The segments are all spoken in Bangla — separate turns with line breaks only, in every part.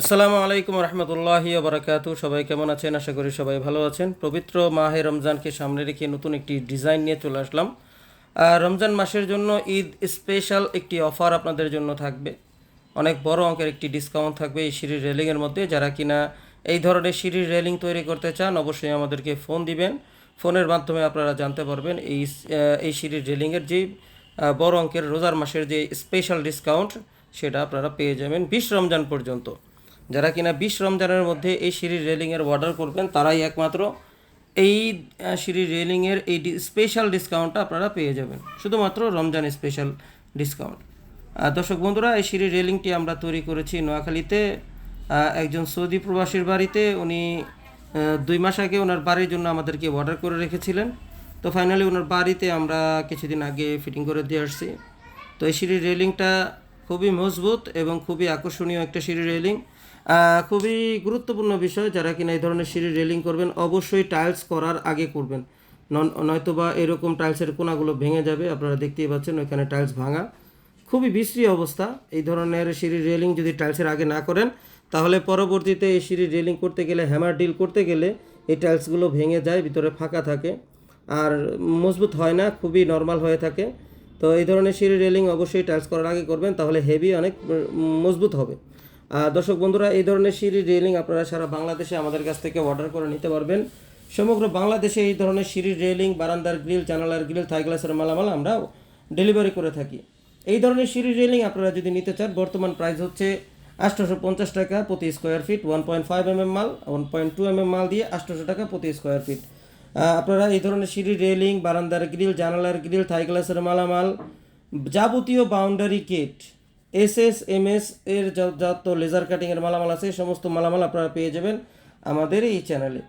আসসালামু আলাইকুম রহমতুল্লাহি বারাকাতু সবাই কেমন আছেন? আশা করি সবাই ভালো আছেন। পবিত্র মাহে রমজানকে সামনে রেখে নতুন একটি ডিজাইন নিয়ে চলে আসলাম। আর রমজান মাসের জন্য ঈদ স্পেশাল একটি অফার আপনাদের জন্য থাকবে। অনেক বড় অঙ্কের একটি ডিসকাউন্ট থাকবে এই সিঁড়ির রেলিংয়ের মধ্যে। যারা কিনা এই ধরনের সিঁড়ির রেলিং তৈরি করতে চান, অবশ্যই আমাদেরকে ফোন দিবেন। ফোনের মাধ্যমে আপনারা জানতে পারবেন এই এই সিঁড়ির রেলিংয়ের যে বড় অঙ্কের রোজার মাসের যে স্পেশাল ডিসকাউন্ট, সেটা আপনারা পেয়ে যাবেন বিশ রমজান পর্যন্ত। যারা কিনা বিশ রমজানের মধ্যে এই সিঁড়ির রেলিংয়ের অর্ডার করবেন, তারাই একমাত্র এই সিঁড়ির রেলিংয়ের এই স্পেশাল ডিসকাউন্টটা আপনারা পেয়ে যাবেন। শুধুমাত্র রমজান স্পেশাল ডিসকাউন্ট দর্শক বন্ধুরা, এই সিঁড়ির রেলিংটি আমরা তৈরি করেছি নোয়াখালীতে। একজন সৌদি প্রবাসীর বাড়িতে। উনি দুই মাস আগে ওনার বাড়ির জন্য আমাদেরকে অর্ডার করে রেখেছিলেন। তো ফাইনালি ওনার বাড়িতে আমরা কিছুদিন আগে ফিটিং করে দিয়ে আসছি। তো এই সিঁড়ির রেলিংটা খুবই মজবুত এবং খুবই আকর্ষণীয় একটা সিঁড়ি রেলিং খুবই গুরুত্বপূর্ণ বিষয়, যারা কিনা এই ধরনের সিঁড়ির রেলিং করবেন, অবশ্যই টাইলস করার আগে করবেন। নন নয়তোবা এরকম টাইলসের কোনাগুলো ভেঙে যাবে, আপনারা দেখতেই পাচ্ছেন ওইখানে টাইলস ভাঙা। খুবই বিশ্রী অবস্থা, এই ধরনের সিঁড়ির রেলিং যদি টাইলসের আগে না করেন, তাহলে পরবর্তীতে এই সিঁড়ির রেলিং করতে গেলে হ্যামার ডিল করতে গেলে এই টাইলসগুলো ভেঙে যায়, ভিতরে ফাঁকা থাকে। আর মজবুত হয় না, খুবই নর্মাল হয়ে থাকে। তো এই ধরনের সিঁড়ি রেলিং অবশ্যই টাইলস করার আগে করবেন, তাহলে হেভি অনেক মজবুত হবে। আর দর্শক বন্ধুরা, এই ধরনের সিঁড়ি রেলিং আপনারা সারা বাংলাদেশে আমাদের কাছ থেকে অর্ডার করে নিতে পারবেন। সমগ্র বাংলাদেশে এই ধরনের সিঁড়ির রেলিং বারান্দার গ্রিল জানালার গ্রিল থাই গ্লাসের মালামাল আমরা ডেলিভারি করে থাকি। এই ধরনের সিঁড়ি রেলিং আপনারা যদি নিতে চান, বর্তমান প্রাইস হচ্ছে আটশোশো পঞ্চাশ টাকা প্রতি square feet one point five M M মাল one point two M M মাল দিয়ে আটশোশো টাকা প্রতি স্কোয়ার ফিট আপনারা এই ধরনের সিঁড়ি, রেলিং, বারান্দার গ্রিল, জানালার গ্রিল, থাই গ্লাসের মালামাল, যাবতীয় boundary Kate S S M S এর যত লেজার কাটিংয়ের মালামাল আছে সমস্ত মালামাল আপনারা পেয়ে যাবেন আমাদের এই চ্যানেলে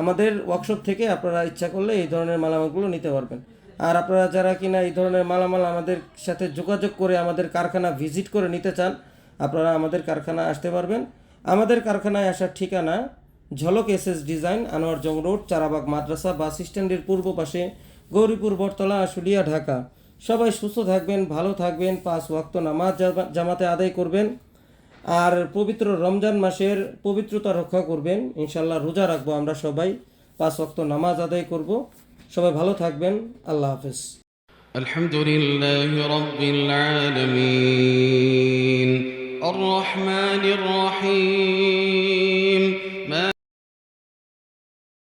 আমাদের ওয়ার্কশপ থেকে আপনারা ইচ্ছা করলে এই ধরনের মালামালগুলো নিতে পারবেন। আর আপনারা যারা কিনা এই ধরনের মালামাল আমাদের সাথে যোগাযোগ করে আমাদের কারখানা ভিজিট করে নিতে চান, আপনারা আমাদের কারখানা আসতে পারবেন। আমাদের কারখানায় আসার ঠিকানা Jhalak S S design, Anwar Jang road, Charabag মাদ্রাসা, বাস স্ট্যান্ডের পূর্ব পাশে গৌরীপুর বটতলা, আশুলিয়া, ঢাকা। সবাই সুস্থ থাকবেন, ভালো থাকবেন, পাঁচ ওয়াক্ত নামাজ জামাতে আদায় করবেন। আর পবিত্র রমজান মাসের পবিত্রতা রক্ষা করবেন। ইনশাল্লাহ রোজা রাখব আমরা সবাই। পাঁচ ওয়াক্ত নামাজ আদায় করব। সবাই ভালো থাকবেন। আল্লাহ হাফেজ।
الحمد لله رب العالمين الرحمن الرحيم